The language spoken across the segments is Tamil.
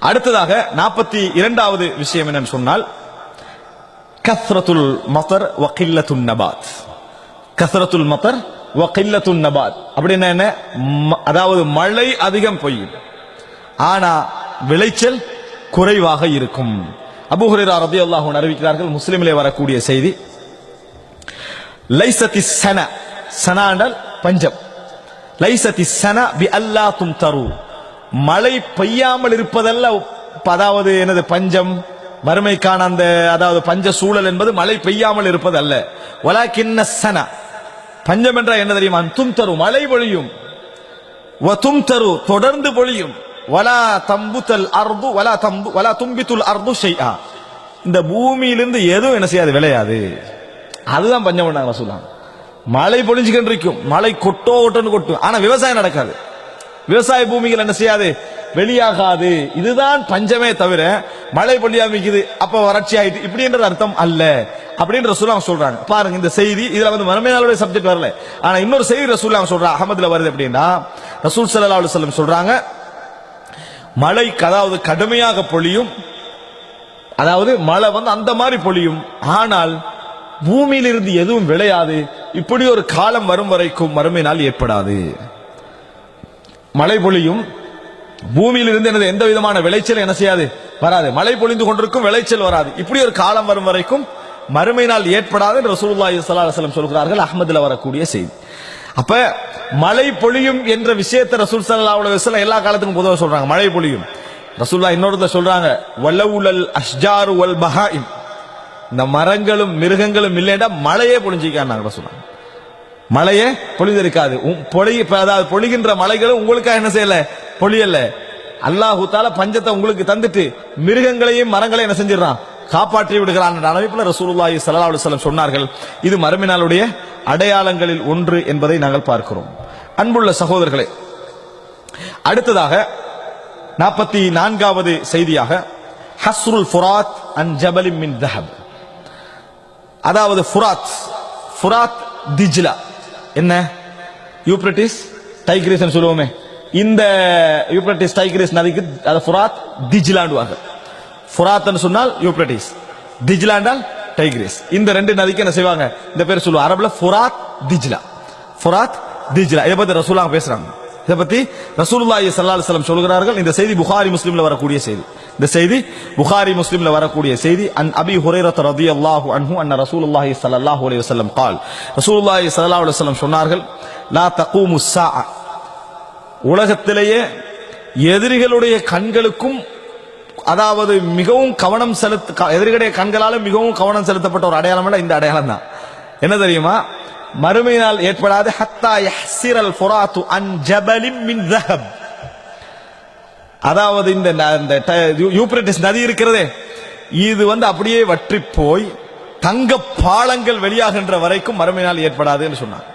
அடுத்ததாக நாற்பத்தி இரண்டாவது விஷயம் என்னன்னு சொன்னால் கஸ்ரத்துல் மதர் வகில்லத்துன் நபாத். கஸ்ரத்துல் மதர் வகில்லத்துன் நபாத். அப்படின்னா என்ன? ம- அதாவது மழை அதிகம் பெய்யும். ஆனா விளைச்சல் குறைவாக இருக்கும். அபூ ஹுரைரா ரலியல்லாஹு அறிவிக்கிறார்கள் முஸ்லிமிலே வரக்கூடிய செய்தி. லைசதி சன சனாண்டல் பஞ்சம். லைசதி சன பி அல்லா தும் தரு மழை பெய்யாமல் இருப்பதல்ல. அதாவது எனது பஞ்சம் வறுமைக்கான அந்த அதாவது பஞ்ச சூழல் என்பது மழை பெய்யாமல் இருப்பது அல்ல வலாக்கின்ன சன. பஞ்சம் என்றால் என்ன தெரியுமா? தும் தரு மழை பொழியும். வதும் தரு தொடர்ந்து பொழியும். வலா தம்புத்தல் அர்து வலா தம்பு வலா தும்பித்துல் அர்து செய்யா இந்த பூமியிலிருந்து எதுவும் என்ன செய்யாது விளையாது. அதுதான் பஞ்சம் பண்ணாங்க சொல்லலாம் மழை பொழிஞ்சுக்கிட்டு இருக்கும். மழை கொட்டோ கொட்டோன்னு கொட்டும். ஆனா விவசாயம் நடக்காது. விவசாய பூமிகள் என்ன செய்யாது? வெளியாகாது. இதுதான் பஞ்சமே தவிர மழை பொழியாமிக்குது அப்ப வறட்சி ஆயிட்டு இப்படின்றது அர்த்தம் அல்ல. அப்படின்ற ரசூலுல்லாஹ் சொல்றாங்க. பாருங்க இந்த செய்தி இதுல வந்து மறுமை சப்ஜெக்ட் வரல. ஆனா இன்னொரு செய்தி ரசூலுல்லாஹ் சொல்றாங்க அகமதுல வருது அப்படின்னா ரசூல் சல்லா அலைஹி வஸல்லம் சொல்றாங்க மழை அதாவது கடுமையாக பொழியும் அதாவது மழை வந்து அந்த மாதிரி பொழியும். ஆனால் பூமியிலிருந்து எதுவும் விளையாது. இப்படி ஒரு காலம் வரும் வரைக்கும் மறுமை நாள் ஏற்படாது. மழை பொழியும். பூமியிலிருந்து எனது எந்த விதமான விளைச்சல் என்ன செய்யாது? வராது. மழை பொழிந்து கொண்டிருக்கும் விளைச்சல் வராது. இப்படி ஒரு காலம் வரும் வரைக்கும் மறுமை நாள் ஏற்படாது என்று ரசூலுல்லாஹி ஸல்லல்லாஹு சொல்கிறார்கள். அஹ்மதுல வரக்கூடிய செய்தி. அப்ப மழை பொழியும் என்ற விஷயத்தை ரசூல் ஸல்லல்லாஹு அலைஹி வஸல்லம் எல்லா காலத்துக்கும் பொதுவாக சொல்றாங்க. மழை பொழியும். ரசூல்லா இன்னொருத்த சொல்றாங்க வல்லவுலல் அஷ்ஜாரு வல் பஹாயிம். இந்த மரங்களும் மிருகங்களும் இல்லைன்னா மழையே பொழிஞ்சிக்காங்க சொல்றாங்க மழையே பொழிந்திருக்காது. உம் பொழி அதாவது பொழிகின்ற மலைகளும் உங்களுக்காக என்ன செய்யல? பொழியல. அல்லாஹு தால பஞ்சத்தை உங்களுக்கு தந்துட்டு மிருகங்களையும் மரங்களையும் என்ன செஞ்சிடறான்? காப்பாற்றி விடுகிறான் என்ற அமைப்புல ரசூலுல்லாஹி சல்லா அலுவலம் சொன்னார்கள். இது மறுமைநாளுடைய அடையாளங்களில் ஒன்று என்பதை நாங்கள் பார்க்கிறோம். அன்புள்ள சகோதரர்களே அடுத்ததாக நாற்பத்தி நான்காவது செய்தியாக ஹஸ்ருல் ஃபுராத் அண்ட் ஜபலிம் மின் தஹப். அதாவது ஃபுராத் ஃபுராத் திஜ்லா. என்ன? யூப்ரட்டிஸ் டைக்ரிஸ் சொல்லுவோமே. இந்த யூப்ரட்டிஸ் டைக்ரிஸ் நதிக்கு அதை ஃபுராத் திஜ்லாண்டுவாங்க ஃபுராத்னு சொன்னால் யூப்ரட்டிஸ். Dijla Tigris. இந்த ரெண்டு நதிக்கு என்ன செய்வாங்க? இந்த பேர் சொல்லுவாங்க. அரபுல ஃபுராத் திஜ்லா. ஃபுராத் திஜ்லா. இதை பத்தி ரசூலாங்க பேசுறாங்க. இதை பத்தி ரசூலுல்லாஹி சல்லா செல்லம் சொல்கிறார்கள். இந்த செய்தி புகாரி முஸ்லீம்ல வரக்கூடிய செய்தி. இந்த செய்தி புகாரி முஸ்லீம்ல வரக்கூடிய செய்தி. அன் அபி ஹுரேரத் ரதி அல்லாஹு அன்ஹு அன் ரசூலுல்லாஹி சல்லாஹூ அலி வசல்லம் கால். ரசூலுல்லாஹி சல்லா அலி வல்லம் சொன்னார்கள் லா தக்கூ சா உலகத்திலேயே எதிரிகளுடைய கண்களுக்கும் அதாவது மிகவும் கவனம் செலுத்த எதிரிகளுடைய கண்களால் மிகவும் கவனம் செலுத்தப்பட்ட ஒரு அடையாளம் இந்த அடையாளம் தான் என்ன தெரியுமா? மறுமையினால் ஏற்படாது. ஹத்தா யஹ்சிரல் ஃபுராத்து அன் ஜபலிம் மின் ஜஹப் அதாவது இந்த இந்த யூப்ரட்டிஸ் நதி இருக்கிறதே இது வந்து அப்படியே வற்றி போய் தங்க பாலங்கள் வெளியாகின்ற வரைக்கும் மறுமையினால் ஏற்படாதுன்னு சொன்னாங்க.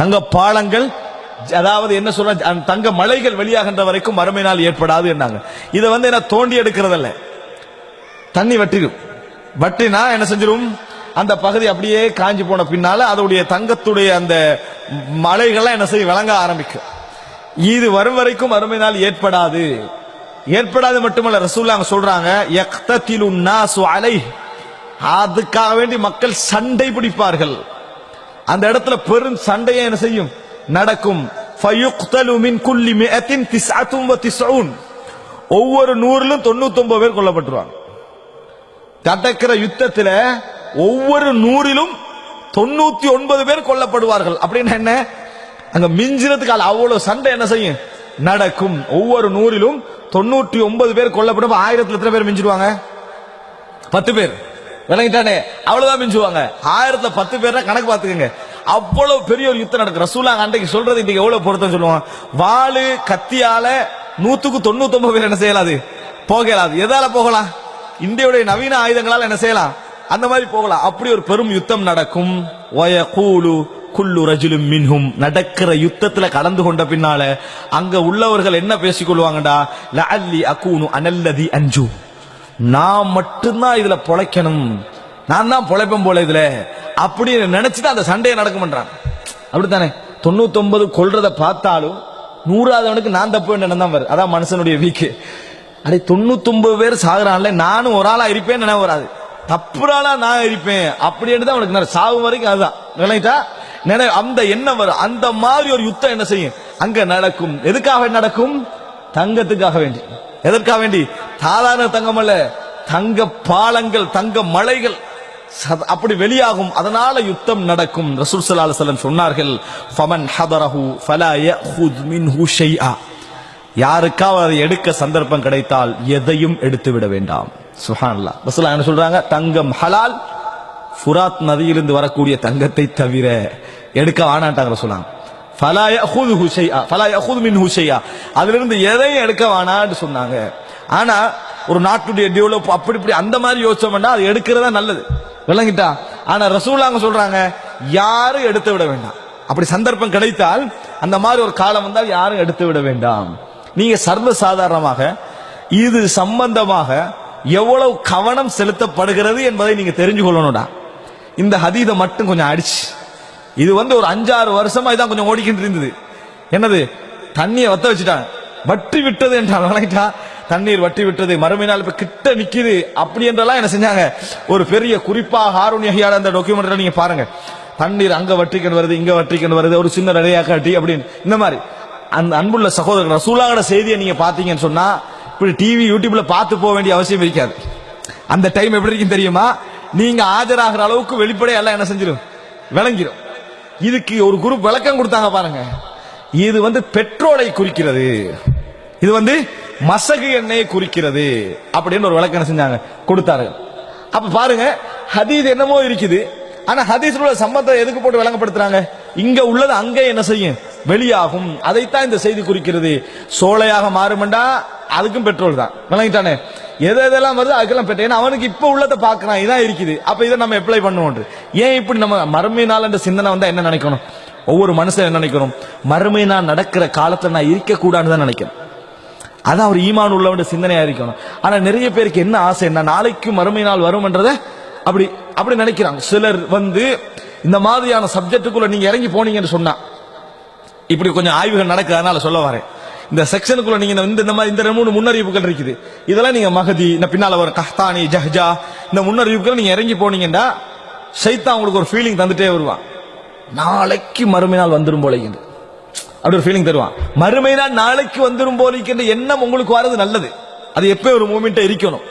தங்க பாலங்கள் அதாவது என்ன சொல்ற தங்க மலைகள் வெளியாகின்ற வரைக்கும் மறுமையினால் ஏற்படாது என்னாங்க. இதை வந்து என்ன தோண்டி எடுக்கிறதில்ல. தண்ணி வட்டிடும் வட்டினா என்ன செஞ்சிடும் அந்த பகுதி அப்படியே காஞ்சி போன பின்னால அதோடைய தங்கத்துடைய அந்த மலைகள்லாம் என்ன செய்யும்? விளங்க ஆரம்பிக்கும் இது வரும் வரைக்கும் மறுமை நாள் ஏற்படாது. ஏற்படாது மட்டுமல்ல ரசூல்லாங்க சொல்றாங்க யக்ததிலு நாசு அலை அதுக்காக வேண்டி மக்கள் சண்டை பிடிப்பார்கள். அந்த இடத்துல பெரும் சண்டையை என்ன செய்யும்? நடக்கும். ஒவ்வொரு நூறிலும் தொண்ணூத்தி பேர் கொல்லப்பட்டுருவாங்க. நடக்கிற யுத்தத்துல ஒவ்வொரு நூறிலும் தொண்ணூத்தி ஒன்பது பேர் கொல்லப்படுவார்கள். அப்படின்னு என்ன? அங்க மிஞ்சிறதுக்கு அவ்வளவு சண்டை என்ன செய்யும்? நடக்கும். ஒவ்வொரு நூறிலும் தொண்ணூற்றி ஒன்பது பேர் கொல்லப்படும். ஆயிரத்துல எத்தனை பேர் மிஞ்சிடுவாங்க? பத்து பேர். விளங்கிட்டானே? அவ்வளவுதான் மிஞ்சுவாங்க. ஆயிரத்துல பத்து பேர் கணக்கு பாத்துக்கங்க அவ்வளவு பெரிய ஒரு யுத்தம் நடக்கும். ரசூலா அன்றைக்கு சொல்றது இன்னைக்கு எவ்வளவு பொருத்தம் சொல்லுவாங்க வாழு கத்தியால நூத்துக்கு தொண்ணூத்தி ஒன்பது பேர் என்ன செய்யலாது போகலாது எதால போகலாம்? இந்தியாவுடைய நவீன ஆயுதங்களால் என்ன செய்யலாம்? அந்த மாதிரி போகலாம். அப்படி ஒரு பெரும் யுத்தம் நடக்கும். வயகூலு குல்லு ரஜிலும் மின்ஹும். நடக்கிற யுத்தத்துல கலந்து கொண்ட பின்னால அங்க உள்ளவர்கள் என்ன பேசிக் கொள்வாங்கடா? லஅல்லி அகூனு அனல்லதி அஞ்சு. நான் மட்டும்தான் இதுல பொழைக்கணும். நான் தான் பொழைப்பேன் போல இதுல. அப்படின்னு நினைச்சுதான் அந்த சண்டையை நடக்கும்ன்றான். அப்படித்தானே? தொண்ணூத்தொன்பது கொல்றத பார்த்தாலும் நூறாதவனுக்கு நான் தப்பு எண்ணம் தான் வருது அதான் மனுஷனுடைய வீக்கு. அடே தொண்ணூத்தொன்பது பேர் சாகுறான்ல. நானும் ஒரு ஆளா இருப்பேன்னு நினைவு வராது. தப்புறாளா நான் இருப்பேன் அப்படின்னு தான் அவனுக்கு நினை- சாவு வரைக்கும் அதுதான். விளங்கிட்டா நினை அந்த எண்ணம் வரும். அந்த மாதிரி ஒரு யுத்தம் என்ன செய்யும்? அங்க நடக்கும். எதுக்காக நடக்கும்? தங்கத்துக்காக வேண்டி. எதற்காக வேண்டி? சாதாரண தங்கம் அல்ல. தங்க பாலங்கள் தங்க மலைகள். அப்படி வெளியாகும். அதனால யுத்தம் நடக்கும். ரசூல் சல்லா செல்லம் சொன்னார்கள் ஃபமன் ஹதரஹு ஃபலா யஅஹுத் மின்ஹு ஷைஆ. யாருக்காவது அதை எடுக்க சந்தர்ப்பம் கிடைத்தால் எதையும் எடுத்து விட வேண்டாம். சுஹான்லா ரசூலா என்ன சொல்றாங்க? தங்கம் ஹலால் ஃபுராத் நதியிலிருந்து வரக்கூடிய தங்கத்தை தவிர எடுக்க வேணாட்டாங்க சொன்னாங்க அதிலிருந்து எதையும் எடுக்க வேணான்னு சொன்னாங்க. ஆனா ஒரு நாட்டுடைய டெவலப் அப்படி இப்படி அந்த மாதிரி யோசிச்சோம்னா அது எடுக்கிறதா நல்லது. விளங்கிட்டா? ஆனா ரசூலாங்க சொல்றாங்க யாரும் எடுத்து விட வேண்டாம். அப்படி சந்தர்ப்பம் கிடைத்தால் அந்த மாதிரி ஒரு காலம் வந்தால் யாரும் எடுத்து விட வேண்டாம். நீங்க சர்வ சாதாரணமாக இது சம்பந்தமாக எவ்வளவு கவனம் செலுத்தப்படுகிறது என்பதை நீங்க தெரிஞ்சு கொள்ளணும்டா. இந்த ஹதீதை மட்டும் கொஞ்சம் அடிச்சு. இது வந்து ஒரு அஞ்சாறு வருஷமா இதான் கொஞ்சம் ஓடிக்கிட்டு இருந்தது. என்னது? தண்ணியை வத்த வச்சுட்டாங்க. வற்றி விட்டது என்றால் வழங்கிட்டா தண்ணீர் வற்றி விட்டது. மறுமையினால் இப்ப கிட்ட நிக்குது. அப்படி என்றெல்லாம் என்ன செஞ்சாங்க? ஒரு பெரிய குறிப்பா ஹாரூன் யஹ்யால அந்த டாக்குமெண்ட்ல நீங்க பாருங்க. தண்ணீர் அங்க வற்றிக்கன் வருது இங்க வற்றிக்கணும் வருது. ஒரு சின்ன ரடையா காட்டி அப்படின்னு. இந்த மாதிரி. அந்த அன்புள்ள சகோதரர் ரசூலாவோட செய்தியை நீங்க பாத்தீங்கன்னு சொன்னா இப்படி டிவி யூடியூப்ல பார்த்து போக வேண்டிய அவசியம் இருக்காது. அந்த டைம் எப்படி இருக்கும் தெரியுமா? நீங்க ஆஜராகிற அளவுக்கு வெளிப்படையா எல்லாம் என்ன செஞ்சிடும் விளங்கிடும் இதுக்கு ஒரு குரூப் விளக்கம் கொடுத்தாங்க பாருங்க. இது வந்து பெட்ரோலை குறிக்கிறது. இது வந்து மசகு எண்ணெயை குறிக்கிறது. அப்படின்னு ஒரு விளக்கம் செஞ்சாங்க? கொடுத்தாரு அப்ப பாருங்க ஹதீஸ் என்னமோ இருக்குது. ஆனா ஹதீஸ் உள்ள சம்பந்தம் எதுக்கு போட்டு விளங்கப்படுத்துறாங்க? இங்க உள்ளது அங்கே என்ன செய்யும்? வெளியாகும். அதைத்தான் இந்த செய்தி குறிக்கிறது. சோலையாக மாறுமெண்டா? அதுக்கும் பெட்ரோல் தான். விளங்கிட்டானே? எது எதெல்லாம் வருது அதுக்கெல்லாம் பெட்ரோல். ஏன்னா அவனுக்கு இப்போ உள்ளதை பார்க்கறான் இதான் இருக்குது. அப்ப இதை நம்ம அப்ளை பண்ணுவோம் ஏன் இப்படி நம்ம மறுமை நாள் என்ற சிந்தனை வந்தா என்ன நினைக்கணும்? ஒவ்வொரு மனுஷன் என்ன நினைக்கணும்? மறுமை நான் நடக்கிற காலத்துல நான் இருக்க கூடாதுன்னு தான் நினைக்கிறேன் அதான் ஒரு ஈமான் உள்ளவன் சிந்தனையா இருக்கணும். ஆனா நிறைய பேருக்கு என்ன ஆசை? என்ன நாளைக்கு மறுமை நாள் வரும்ன்றத அப்படி அப்படி நினைக்கிறாங்க. சிலர் வந்து இந்த மாதிரியான சப்ஜெக்டுக்குள்ள நீங்க இறங்கி போனீங்கன்னு சொன்னா இப்படி கொஞ்சம் ஆய்வுகள் நடக்குது அதனால சொல்ல வரேன். இந்த செக்ஷனுக்குள்ள நீங்க இந்த இந்த மாதிரி இந்த ரெண்டு மூணு முன்னறிவிப்புகள் இருக்குது. இதெல்லாம் நீங்க மகதி இந்த பின்னால வர கஹ்தானி ஜஹ்ஜா இந்த முன்னறிவிப்புகள் நீங்க இறங்கி போனீங்கன்னா சைத்தான் உங்களுக்கு ஒரு ஃபீலிங் தந்துட்டே வருவான். நாளைக்கு மறுமை நாள் வந்துடும் போலைங்க அப்படி ஒரு ஃபீலிங் தருவான். மறுமை நாள் நாளைக்கு வந்துடும் போலிக்கின்ற எண்ணம் உங்களுக்கு வரது நல்லது. அது எப்பயும் ஒரு மூமெண்ட்டை இருக்கணும்.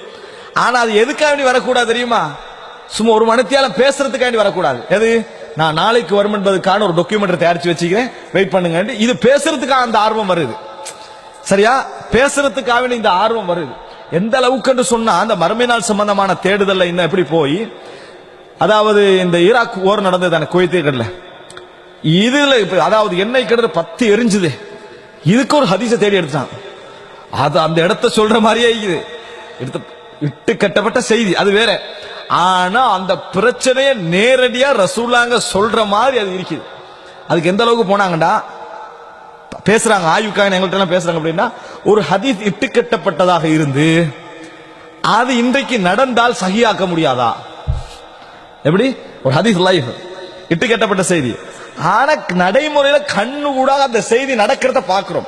ஆனா அது எதுக்காக வேண்டி வரக்கூடாது தெரியுமா? சும்மா ஒரு மனத்தியால பேசுறதுக்காண்டி வரக்கூடாது. எது? நான் நாளைக்கு வரும் என்பதுக்கான ஒரு டாக்குமெண்ட் தயாரிச்சு வச்சுக்கிறேன். வெயிட் பண்ணுங்க இது பேசுறதுக்கான அந்த ஆர்வம் வருது. சரியா? பேசுறதுக்காக இந்த ஆர்வம் வருது. எந்த அளவுக்கு சொன்னா அந்த மறுமை நாள் சம்பந்தமான தேடுதல்ல இன்னும் எப்படி போய்? அதாவது இந்த ஈராக் ஓர் நடந்தது தானே கடல இதுல அதாவது எண்ணெய் கிணறு பத்து எரிஞ்சுது. இதுக்கு ஒரு ஹதீஸை தேடி எடுத்தான். அது அந்த இடத்த சொல்ற மாதிரியே இது எடுத்து இட்டு கட்டப்பட்ட செய்தி அது வேற. ஆனா அந்த பிரச்சனையை நேரடியா ரசூலாங்க சொல்ற மாதிரி அது இருக்குது. அதுக்கு எந்த அளவுக்கு போனாங்கடா? பேசுறாங்க. ஆய்வுக்காக எங்கள்கிட்ட எல்லாம் பேசுறாங்க அப்படின்னா ஒரு ஹதீஸ் இட்டு கட்டப்பட்டதாக இருந்து அது இன்றைக்கு நடந்தால் சகியாக்க முடியாதா? எப்படி? ஒரு ஹதீஸ் லைஃப். இட்டு கட்டப்பட்ட செய்தி. ஆனா நடைமுறையில கண்ணு கூட அந்த செய்தி நடக்கிறத பாக்குறோம்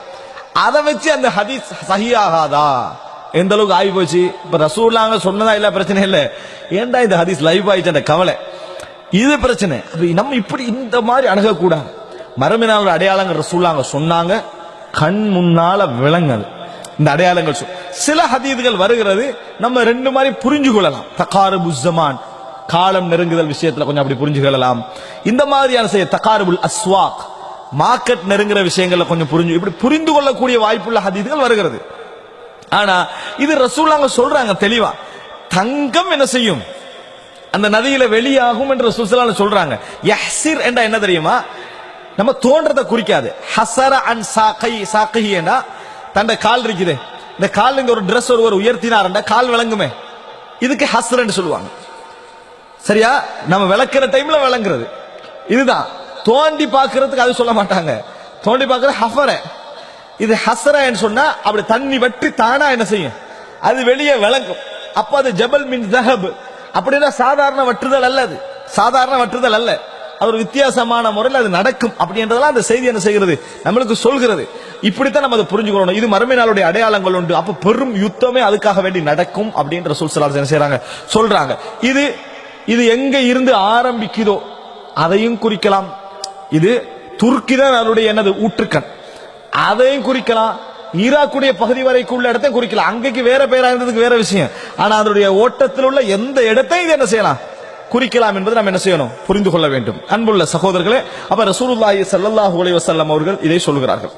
அதை வச்சு அந்த ஹதீஸ் சகியாகாதா? எந்த அளவுக்கு ஆகி போச்சு? இப்ப ரசூல்லாங்க சொன்னதா இல்ல பிரச்சனை இல்ல. ஏன்டா இந்த ஹதீஸ் லைவ் ஆயிடுச்சு அந்த கவலை. இது பிரச்சனை. நம்ம இப்படி இந்த மாதிரி அணுகக்கூடாது. மரமினால் அடையாளங்கள் ரசூல்லாங்க சொன்னாங்க. கண் முன்னால விலங்கல் இந்த அடையாளங்கள் சொல் சில ஹதீதுகள் வருகிறது. நம்ம ரெண்டு மாதிரி புரிஞ்சு கொள்ளலாம். தக்காரு புஸ்ஸமான் காலம் நெருங்குதல் விஷயத்துல கொஞ்சம் அப்படி புரிஞ்சு கொள்ளலாம். இந்த மாதிரியான செய்ய தக்காருபுல் அஸ்வாக். மார்க்கெட் நெருங்குற விஷயங்கள்ல கொஞ்சம் புரிஞ்சு இப்படி புரிந்து கொள்ளக்கூடிய வாய்ப்புள்ள ஹதீதுகள் வருகிறது. ஆனா இது ரசூலாங்க சொல்றாங்க தெளிவா. தங்கம் என்ன செய்யும்? அந்த நதியில வெளியாகும் என்று ரசூல் சொல்றாங்க. யஹ்சிர் என்றா என்ன தெரியுமா? நம்ம தோன்றதை குறிக்காது. ஹசர அன் சாக்கை சாக்கை தண்ட கால் இருக்குது. இந்த கால் இங்க ஒரு ட்ரெஸ் ஒருவர் உயர்த்தினார்டா கால் விளங்குமே. இதுக்கு ஹஸ்ரன்னு சொல்லுவாங்க. சரியா? நம்ம விளக்குற டைம்ல விளங்குறது. இதுதான். தோண்டி பார்க்கறதுக்கு அது சொல்ல மாட்டாங்க. தோண்டி பார்க்கறது ஹஃபர. இது ஹசரன்னு சொன்னா அப்படி தண்ணி வற்றி தானா என்ன செய்யும்? அது வெளியே விளங்கும். அப்ப அது ஜபல் மின் ஜஹப் அப்படின்னா சாதாரண வற்றுதல் அல்ல அது. சாதாரண வற்றுதல் அல்ல. அது ஒரு வித்தியாசமான முறையில் அது நடக்கும் அப்படின்றதெல்லாம் அந்த செய்தி என்ன செய்கிறது? நம்மளுக்கு சொல்கிறது. இப்படித்தான் நம்ம அதை புரிஞ்சுக்கணும் இது மறுமை நாளுடைய அடையாளங்கள் உண்டு. அப்ப பெரும் யுத்தமே அதுக்காக வேண்டி நடக்கும் அப்படின்ற சூழ்சலால் என்ன செய்யறாங்க சொல்றாங்க. இது இது எங்க இருந்து ஆரம்பிக்குதோ அதையும் குறிக்கலாம். இது துருக்கி தான் அதனுடைய என்னது? ஊற்றுக்கண். அதையும் குறிக்கலாம். ஈராக்குடைய பகுதி வரைக்கும் உள்ள இடத்தையும் குறிக்கலாம். அங்கேக்கு வேற பேரா இருந்ததுக்கு வேற விஷயம். ஆனா அதனுடைய ஓட்டத்தில் உள்ள எந்த இடத்தையும் இது என்ன செய்யலாம்? குறிக்கலாம் என்பதை நாம் என்ன செய்யணும்? புரிந்து கொள்ள வேண்டும். அன்புள்ள சகோதரர்களே அப்ப ரசூலுல்லாஹி சல்லாஹூ அலைவசல்லம் அவர்கள் இதை சொல்கிறார்கள்.